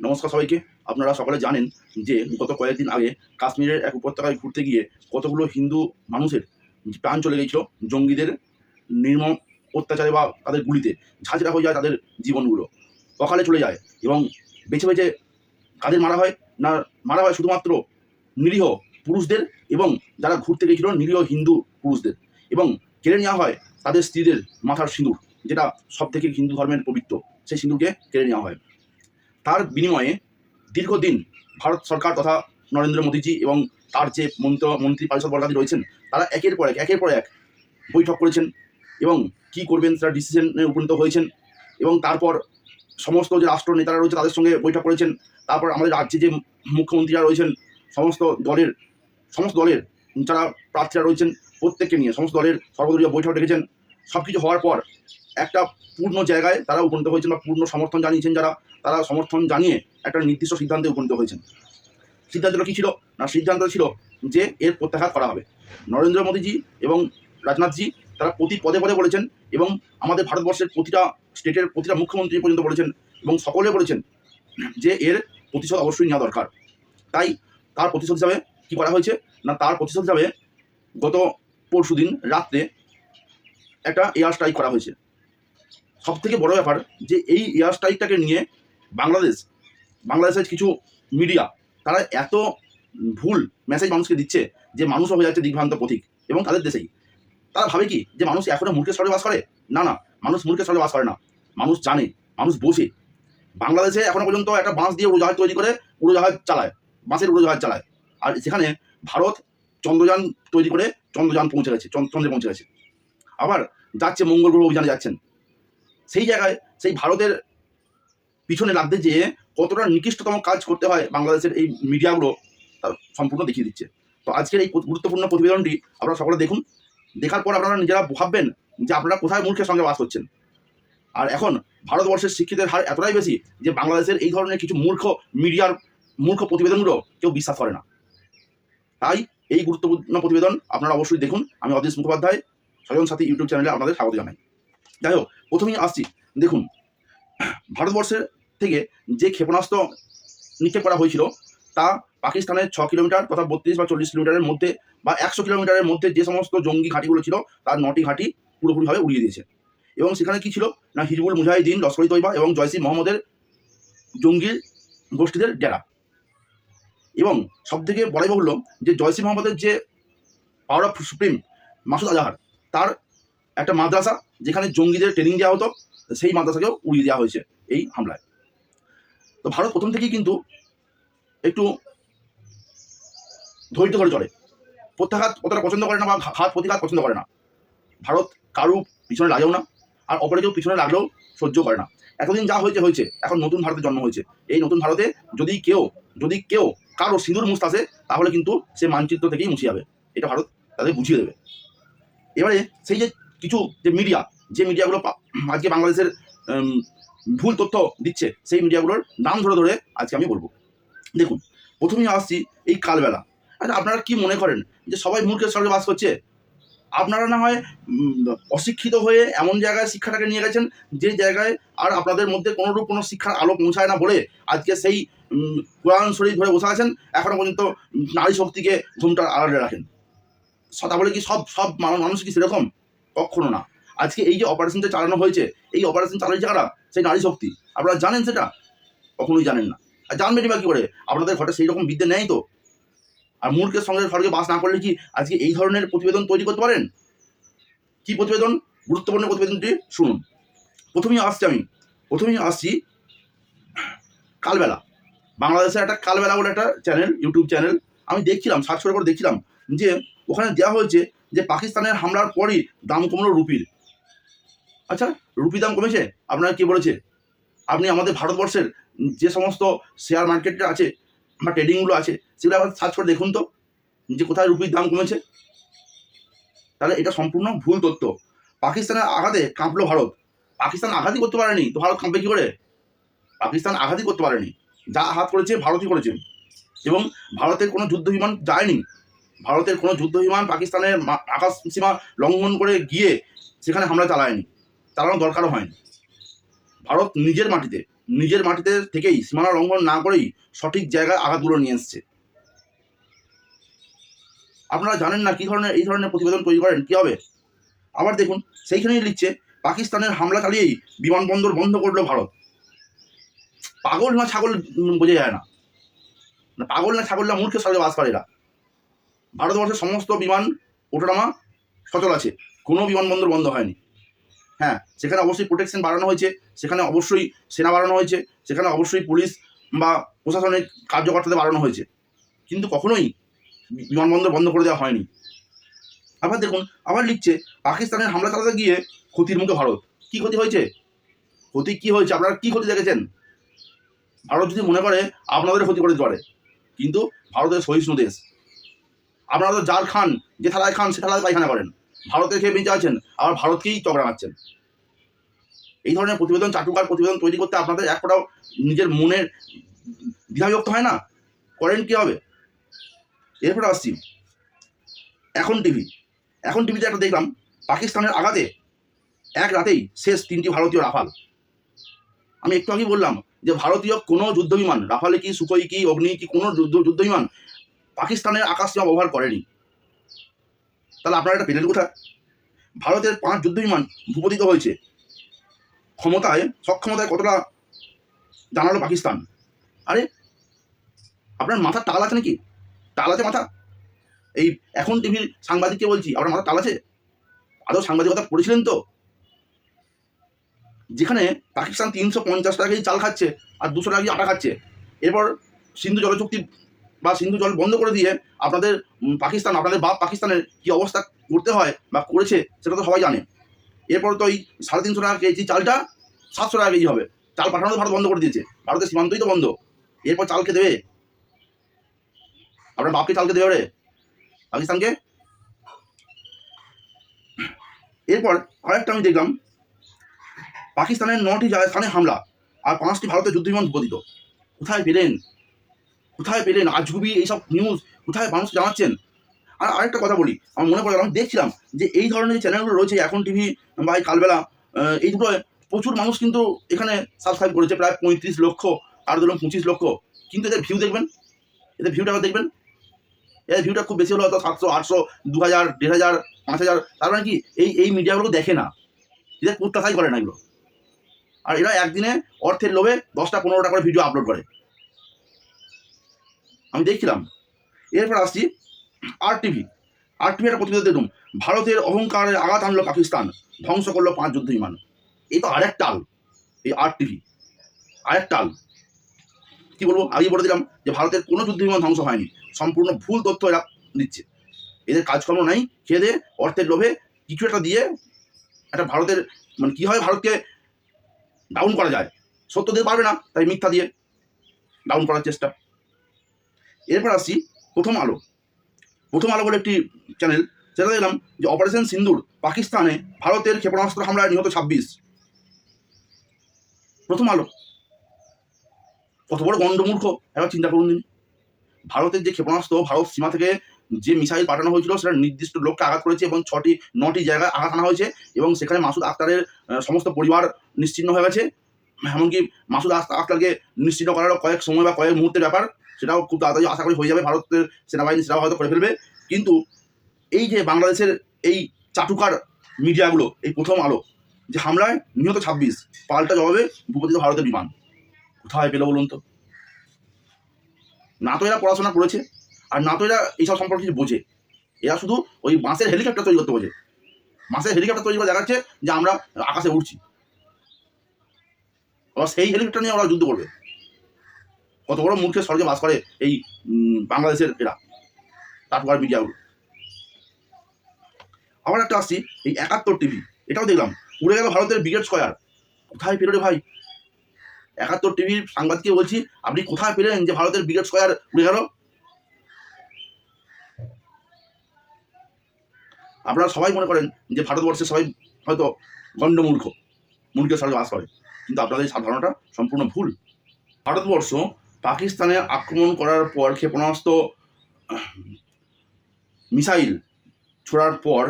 নমস্কার সবাইকে। আপনারা সকলে জানেন যে গত কয়েকদিন আগে কাশ্মীরের এক উপত্যকায় ঘুরতে গিয়ে কতগুলো হিন্দু মানুষের প্রাণ চলে গিয়েছিল জঙ্গিদের নির্মম অত্যাচারে বা তাদের গুলিতে। ঝাঁঝরা হয়ে যায় তাদের জীবনগুলো। অকালে চলে যায় এবং বেছে বেছে কাদের মারা হয় না মারা হয় শুধুমাত্র নিরীহ পুরুষদের এবং যারা ঘুরতে গিয়েছিল নিরীহ হিন্দু পুরুষদের। এবং কেড়ে নেওয়া হয় তাদের স্ত্রীদের মাথার সিঁদুর, যেটা সব থেকে হিন্দু ধর্মের পবিত্র। সেই সিঁদুরকে কেড়ে নেওয়া হয়। তার বিনিময়ে দীর্ঘদিন ভারত সরকার তথা নরেন্দ্র মোদীজি এবং তার যে মন্ত্র, মন্ত্রী পরিষদ বর্গাদি রয়েছেন, তারা একের পর এক, একের পর এক বৈঠক করেছেন এবং কি করবেন তারা ডিসিশনে উপনীত হয়েছেন এবং তারপর সমস্ত যে রাষ্ট্র নেতারা রয়েছে তাদের সঙ্গে বৈঠক করেছেন, তারপর আমাদের রাজ্যে যে মুখ্যমন্ত্রীরা রয়েছেন, সমস্ত দলের সমস্ত দলের যারা প্রার্থীরা রয়েছেন প্রত্যেককে নিয়ে সমস্ত দলের সর্বদলীয় বৈঠক ডেকেছেন। সব কিছু হওয়ার পর একটা পূর্ণ জায়গায় তারা উপনীত হয়েছেন বা পূর্ণ সমর্থন জানিয়েছেন যারা। তারা সমর্থন জানিয়ে একটা নির্দিষ্ট সিদ্ধান্তে উপনীত হয়েছেন। সিদ্ধান্তটা কী ছিল? না, সিদ্ধান্ত ছিল যে এর প্রত্যাঘাত করা হবে। নরেন্দ্র মোদীজি এবং রাজনাথজি তারা প্রতি পদে পদে বলেছেন এবং আমাদের ভারতবর্ষের প্রতিটা স্টেটের প্রতিটা মুখ্যমন্ত্রী পর্যন্ত বলেছেন এবং সকলে বলেছেন যে এর প্রতিশোধ অবশ্যই নেওয়া দরকার। তাই তার প্রতিশোধ হিসাবে কী করা হয়েছে? না, তার প্রতিশোধ হিসাবে গত পরশুদিন রাত্রে একটা এয়ার স্ট্রাইক করা হয়েছে। সব থেকে বড় ব্যাপার যে এই এয়ার স্ট্রাইকটাকে নিয়ে বাংলাদেশ, বাংলাদেশের কিছু মিডিয়া তারা এত ভুল মেসেজ মানুষকে দিচ্ছে যে মানুষও হয়ে যাচ্ছে দিগ্ভ্রান্ত পথিক এবং তাদের দেশেই। তারা ভাবে কি যে মানুষ এখনও মূর্খের স্তরে বাস করে? না না, মানুষ মূর্খের স্তরে বাস করে না। মানুষ জানে, মানুষ বোঝে। বাংলাদেশে এখনও পর্যন্ত একটা বাঁশ দিয়ে উড়োজাহাজ তৈরি করে উড়োজাহাজ চালায়, বাঁশের উড়োজাহাজ চালায়। আর সেখানে ভারত চন্দ্রযান তৈরি করে চন্দ্রযান পৌঁছে গেছে চন্দ্রে পৌঁছে গেছে। আবার যাচ্ছে মঙ্গল গ্রহ অভিযানে যাচ্ছেন। সেই জায়গায়, সেই ভারতের পিছনে লাগতে যেয়ে কতটা নিকৃষ্টতম কাজ করতে হয় বাংলাদেশের এই মিডিয়াগুলো সম্পূর্ণ দেখিয়ে দিচ্ছে। তো আজকের এই গুরুত্বপূর্ণ প্রতিবেদনটি আপনারা সকলে দেখুন। দেখার পর আপনারা নিজেরা ভাববেন যে আপনারা কোথায় মূর্খের সঙ্গে বাস করছেন। আর এখন ভারতবর্ষের শিক্ষিতের হার এতটাই বেশি যে বাংলাদেশের এই ধরনের কিছু মূর্খ মিডিয়ার, মূর্খ প্রতিবেদনগুলো কেউ বিশ্বাস করে না। তাই এই গুরুত্বপূর্ণ প্রতিবেদন আপনারা অবশ্যই দেখুন। আমি অদিশ মুখোপাধ্যায়, স্বজন সাথী ইউটিউব চ্যানেলে আপনাদের স্বাগত জানাই। যাই হোক, প্রথমেই আসছি। দেখুন, ভারতবর্ষের থেকে যে ক্ষেপণাস্ত্র নিক্ষেপ করা হয়েছিল, তা পাকিস্তানের ছ কিলোমিটার তথা বত্রিশ বা চল্লিশ কিলোমিটারের মধ্যে বা একশো কিলোমিটারের মধ্যে যে সমস্ত জঙ্গি ঘাঁটিগুলো ছিল, তার নটি ঘাঁটি পুরোপুরিভাবে উড়িয়ে দিয়েছে। এবং সেখানে কি ছিল? না, হিজবুল মুজাহিদিন লস্করি তৈবা এবং জয়সি মোহাম্মদের জঙ্গির গোষ্ঠীদের ডেরা এবং সব থেকে বলাই বাহুল্য যে জয়সি মোহাম্মদের যে power of supreme Masood Azhar, তার একটা মাদ্রাসা যেখানে জঙ্গিদের ট্রেনিং দেওয়া হতো, সেই মাদ্রাসাকেও উড়িয়ে দেওয়া হয়েছে এই হামলায়। তো ভারত প্রথম থেকেই কিন্তু একটু ধৈর্য ধরে চলে। প্রত্যাঘাত অতটা পছন্দ করে না বা ঘাত প্রতিঘাত পছন্দ করে না। ভারত কারু পিছনে লাগেও না, আর অপরে কেউ পিছনে লাগলেও সহ্য করে না। এতদিন যা হয়েছে হয়েছে। এখন নতুন ভারতের জন্ম হয়েছে। এই নতুন ভারতে যদি কেউ যদি কেউ কারও সিঁদুর মুস্ত আসে, তাহলে কিন্তু সে মানচিত্র থেকেই মুছে যাবে। এটা ভারত তাদের বুঝিয়ে দেবে। এবারে সেই যে কিছু যে মিডিয়া, যে মিডিয়াগুলো আজকে বাংলাদেশের ভুল তথ্য দিচ্ছে সেই মিডিয়াগুলোর নাম ধরে ধরে আজকে আমি বলব। দেখুন, প্রথমেই আসছি এই কালবেলা। আচ্ছা আপনারা কি মনে করেন যে সবাই মূর্খের সঙ্গে বাস করছে? আপনারা না হয় অশিক্ষিত হয়ে এমন জায়গায় শিক্ষাটাকে নিয়ে গেছেন যে জায়গায় আর আপনাদের মধ্যে কোনোরূপ কোনো শিক্ষার আলো পৌঁছায় না বলে আজকে সেই কোরআন শরীফ ধরে বসে আছেন, এখনও পর্যন্ত নারী শক্তিকে ঘুমটার আড়ালে রাখেন। স- তা বলে কি সব সব মানুষ কি সেরকম? কখনো না। আজকে এই যে অপারেশনটা চালানো হয়েছে, এই অপারেশন চালিয়েছে কারা? সেই নারী শক্তি। আপনারা জানেন সেটা? কখনোই জানেন না। আর জানবেনই বা কী করে? আপনাদের ঘরে সেই রকম বিদ্যে নেই তো? আর মূর্খের সঙ্গে স্বর্গে বাস না করলে কি আজকে এই ধরনের প্রতিবেদন তৈরি করতে পারেন? কি প্রতিবেদন? গুরুত্বপূর্ণ প্রতিবেদনটি শুনুন। প্রথমেই আসছি আমি। প্রথমেই আসছি কালবেলা। বাংলাদেশের একটা কালবেলা বলে একটা চ্যানেল ইউটিউব চ্যানেল আমি দেখছিলাম সার্চ করে করে দেখছিলাম যে ওখানে দেওয়া হয়েছে যে পাকিস্তানের হামলার পরই দাম কমলো রুপির। আচ্ছা রুপি দাম কমেছে? আপনারা কি বলেছে? আপনি আমাদের ভারতবর্ষের যে সমস্ত শেয়ার মার্কেটটা আছে বা ট্রেডিংগুলো আছে, সেগুলো আবার সার্চ করে দেখুন তো, যে কোথায় রুপির দাম কমেছে। তাহলে এটা সম্পূর্ণ ভুল তথ্য। পাকিস্তানের আঘাতে কাঁপলো ভারত। পাকিস্তান আঘাতই করতে পারেনি। তো ভারত কাঁপবে কী করে? পাকিস্তান আঘাতই করতে পারেনি। যা আঘাত করেছে, ভারতই করেছে। এবং ভারতের কোনো যুদ্ধ বিমান যায়নি। ভারতের কোনো যুদ্ধ বিমান পাকিস্তানের আকাশ সীমা লঙ্ঘন করে গিয়ে সেখানে হামলা চালায়নি। চালানোর দরকারও হয়নি। ভারত নিজের মাটিতে নিজের মাটিতে থেকেই সীমানা লঙ্ঘন না করেই সঠিক জায়গায় আঘাতগুলো নিয়ে এসছে। আপনারা জানেন না কি ধরনের, এই ধরনের প্রতিবেদন তৈরি করেন, কী হবে? আবার দেখুন, সেইখানেই লিখছে, পাকিস্তানের হামলা চালিয়েই বিমানবন্দর বন্ধ করল ভারত। পাগল না ছাগল বোঝা যায় না। পাগল না ছাগল না মূর্খের সঙ্গে বাস করে এরা ভারতবর্ষের সমস্ত বিমান, ওঠানামা সচল আছে। কোনো বিমানবন্দর বন্ধ হয়নি। হ্যাঁ সেখানে অবশ্যই প্রোটেকশন বাড়ানো হয়েছে, সেখানে অবশ্যই সেনা বাড়ানো হয়েছে, সেখানে অবশ্যই পুলিশ বা প্রশাসনের কার্যকর্তাদের বাড়ানো হয়েছে। কিন্তু কখনোই বিমানবন্দর বন্ধ করে দেওয়া হয়নি। আবার দেখুন, আবার লিখছে, পাকিস্তানের হামলা চালাতে গিয়ে ক্ষতির মুখে ভারত। কি ক্ষতি হয়েছে? ক্ষতি কি হয়েছে? আপনারা কি ক্ষতি দেখেছেন? ভারত যদি মনে করে, আপনাদের ক্ষতি করে দিতে পারে। কিন্তু ভারতের সহিষ্ণু দেশ। আপনারা তো যার খান যে থালায় খান, সে থালায় পায়খানা করেন। ভারতের খেয়ে বেঁচে আছেন, আবার ভারতকেই চকরা মারছেন এই ধরনের প্রতিবেদন, চাটুকার প্রতিবেদন তৈরি করতে আপনাদের এক নিজের মনের দ্বিধাবিভক্ত হয় না? করেন কি হবে? এরপরে আসছি। এখন টিভি। এখন টিভিতে একটা দেখলাম, পাকিস্তানের আঘাতে এক রাতেই শেষ তিনটি ভারতীয় রাফাল। আমি একটু আগেই বললাম যে ভারতীয় কোনো যুদ্ধ বিমান রাফালে কি সুখই কি অগ্নি কি কোনো যুদ্ধ যুদ্ধ বিমান পাকিস্তানের আকাশ সীমা ব্যবহার করেনি। তাহলে আপনারা এটা পেলেন কোথায়? ভারতের পাঁচ যুদ্ধ বিমান ভূপতিত হয়েছে। ক্ষমতায়, সক্ষমতায় কতটা জানালো পাকিস্তান? আরে, আপনার মাথার তাল আছে নাকি? তাল আছে মাথা? এই এখন টিভির সাংবাদিককে বলছি, আপনার মাথা তাল আছে? আদৌ সাংবাদিকতা পড়েছিলেন তো? যেখানে পাকিস্তান তিনশো পঞ্চাশ টাকা কেজি চাল খাচ্ছে আর দুশো টাকা আটা খাচ্ছে। এরপর সিন্ধু জল চুক্তি বা সিন্ধু জল বন্ধ করে দিয়ে আপনাদের পাকিস্তান, আপনাদের বাপ পাকিস্তানের কি অবস্থা করতে হয় বা করেছে, সেটা তো সবাই জানে। এরপর তো ওই সাড়ে তিনশো টাকা কেজি চালটা সাতশো টাকা কেজি হবে। চাল পাঠানো তো ভারত বন্ধ করে দিয়েছে। ভারতের সীমান্তই তো বন্ধ। এরপর চালকে দেবে। আপনার বাপকে চালকে দেবে রে। পাকিস্তানকে? এরপর আরেকটা আমি দেখলাম, পাকিস্তানের নটি স্থানে হামলা আর পাঁচটি ভারতের যুদ্ধ বিমান ভূপতিত কোথায় পেলেন কোথায় পেলেন? আজগুবি এইসব নিউজ কোথায় মানুষ জানাচ্ছেন? আর আরেকটা কথা বলি, আমার মনে পড়ে, আমি দেখছিলাম যে এই ধরনের চ্যানেলগুলো রয়েছে, এখন টিভি বা এই কালবেলা এই দুটোয় প্রচুর মানুষ কিন্তু এখানে সাবস্ক্রাইব করেছে, প্রায় পঁয়ত্রিশ লক্ষ, আর ধরুন পঁচিশ লক্ষ। কিন্তু এদের ভিউ দেখবেন? এদের ভিউটা দেখবেন? এদের ভিউটা খুব বেশি হলো হয়তো সাতশো, আটশো দু হাজার দেড় হাজার পাঁচ হাজার তার মানে কি, এই এই মিডিয়াগুলো দেখে না। এদের প্রত্যাশাই করে না এগুলো। আর এরা একদিনে অর্থের লোভে দশটা, পনেরোটা করে ভিডিও আপলোড করে। আমি দেখছিলাম। এরপর আসছি আর টিভি আর টিভি একটা প্রতিবেদন দেখুন ভারতের অহংকারের আঘাত আনলো পাকিস্তান। ধ্বংস করল পাঁচ যুদ্ধ বিমান। এই তো আরেক টাল এই আর টিভি আরেক টাল কি বলব? আগেই বলে দিলাম যে ভারতের কোনো যুদ্ধ বিমান ধ্বংস হয়নি। সম্পূর্ণ ভুল তথ্য এরা দিচ্ছে। এদের কাজকর্ম নাই, খেয়ে অর্থের লোভে কিছু একটা দিয়ে একটা ভারতের মানে কী হয় ভারতকে ডাউন করা যায়। সত্য দিতে পারবে না, তাই মিথ্যা দিয়ে ডাউন করার চেষ্টা। এরপর আসছি প্রথম আলো। প্রথম আলো বলে একটি চ্যানেল সেটা দেখলাম যে অপারেশন সিন্দুর পাকিস্তানে ভারতের ক্ষেপণাস্ত্র হামলায় নিহত ছাব্বিশ। প্রথম আলো। কত বড় গণ্ডমূর্খ, এবার চিন্তা করুন দিন ভারতের যে ক্ষেপণাস্ত্র ভারত সীমা থেকে যে মিসাইল পাঠানো হয়েছিল, সেটা নির্দিষ্ট লক্ষ্যে আঘাত করেছে এবং ছটি, নটি জায়গায় আঘাত আনা হয়েছে এবং সেখানে মাসুদ আক্তারের সমস্ত পরিবার নিশ্চিন্ন হয়ে গেছে। এমনকি মাসুদ আক্তারকে নিশ্চিন্ন করারও কয়েক সময় বা কয়েক মুহূর্তের ব্যাপার। সেটাও খুব তাড়াতাড়ি আশা করি হয়ে যাবে, ভারতের সেনাবাহিনী সেটাও হয়তো করে ফেলবে। কিন্তু এই যে বাংলাদেশের এই চাটুকার মিডিয়াগুলো, এই প্রথম আলো, যে হামলায় নিহত ছাব্বিশ, পাল্টা জবাবে ভূপতিত ভারতের বিমান। কোথায় পেল বলুন তো? না তো এরা পড়াশোনা করেছে, আর না তো এরা এইসব সম্পর্কে কিছু বোঝে। এরা শুধু ওই বাঁশের হেলিকপ্টার তৈরি করতে বোঝে। বাঁশের হেলিকপ্টার তৈরি করে দেখাচ্ছে যে আমরা আকাশে উঠছি আবার সেই হেলিকপ্টার নিয়ে ওরা যুদ্ধ করবে। কত বড় মূর্খের স্বর্গে বাস করে এই বাংলাদেশের এরা টাটুয়ার মিডিয়াগুলো আবার একটা আসছি, এই একাত্তর টিভি এটাও দেখলাম, উড়ে গেল ভারতের ব্রিগেড স্কয়ার। কোথায় পেল রে ভাই? একাত্তর টিভির সাংবাদিককে বলছি, আপনি কোথায় পেলেন যে ভারতের ব্রিগেড স্কয়ার উড়ে গেল? আপনারা সবাই মনে করেন যে ভারতবর্ষের সবাই হয়তো গণ্ডমূর্খ মূর্খের স্বর্গে বাস করে। কিন্তু আপনাদের এই ধারণাটা সম্পূর্ণ ভুল। ভারতবর্ষ পাকিস্তানে আক্রমণ করার পর ক্ষেপণাস্ত্র, মিসাইল ছোড়ার পর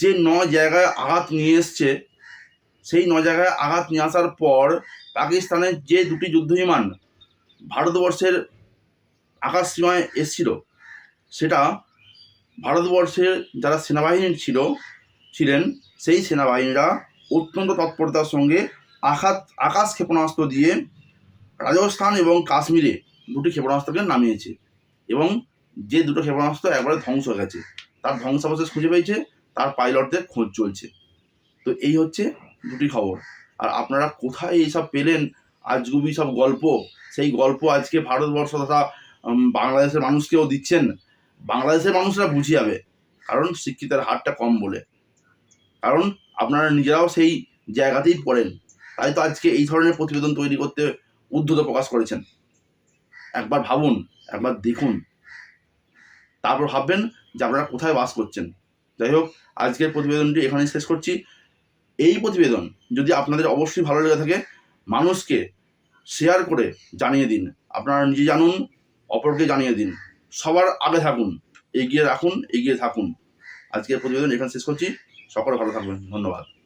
যে ন জায়গায় আঘাত নিয়ে এসছে, সেই ন জায়গায় আঘাত নিয়ে আসার পর পাকিস্তানের যে দুটি যুদ্ধ বিমান ভারতবর্ষের আকাশ সীমায় এসছিল, সেটা ভারতবর্ষের যারা সেনাবাহিনী ছিল, ছিলেন, সেই সেনাবাহিনীরা অত্যন্ত তৎপরতার সঙ্গে আঘাত, আকাশ ক্ষেপণাস্ত্র দিয়ে রাজস্থান এবং কাশ্মীরে দুটি ক্ষেপণাস্ত্রকে নামিয়েছে এবং যে দুটো ক্ষেপণাস্ত্র একবারে ধ্বংস হয়ে গেছে, তার ধ্বংসাবশেষ খুঁজে পেয়েছে, তার পাইলটদের খোঁজ চলছে। তো এই হচ্ছে দুটি খবর। আর আপনারা কোথায় এইসব পেলেন? আজগুবি সব গল্প, সেই গল্প আজকে ভারতবর্ষ তথা বাংলাদেশের মানুষকেও দিচ্ছেন। বাংলাদেশের মানুষরা বুঝে যাবে, কারণ শিক্ষিতের হারটা কম বলে। কারণ আপনারা নিজেরাও সেই জায়গাতেই পড়েন। তাই তো আজকে এই ধরনের প্রতিবেদন তৈরি করতে উদ্ধত প্রকাশ করেছেন। একবার ভাবুন, একবার দেখুন। তারপর ভাববেন যে আপনারা কোথায় বাস করছেন। যাই হোক, আজকের প্রতিবেদনটি এখানেই শেষ করছি। এই প্রতিবেদন যদি আপনাদের অবশ্যই ভালো লেগে থাকে, মানুষকে শেয়ার করে জানিয়ে দিন। আপনারা নিজে জানুন, অপরকে জানিয়ে দিন। সবার আগে থাকুন, এগিয়ে রাখুন, এগিয়ে থাকুন। আজকের প্রতিবেদন এখানে শেষ করছি। সকলে ভালো থাকবেন। ধন্যবাদ।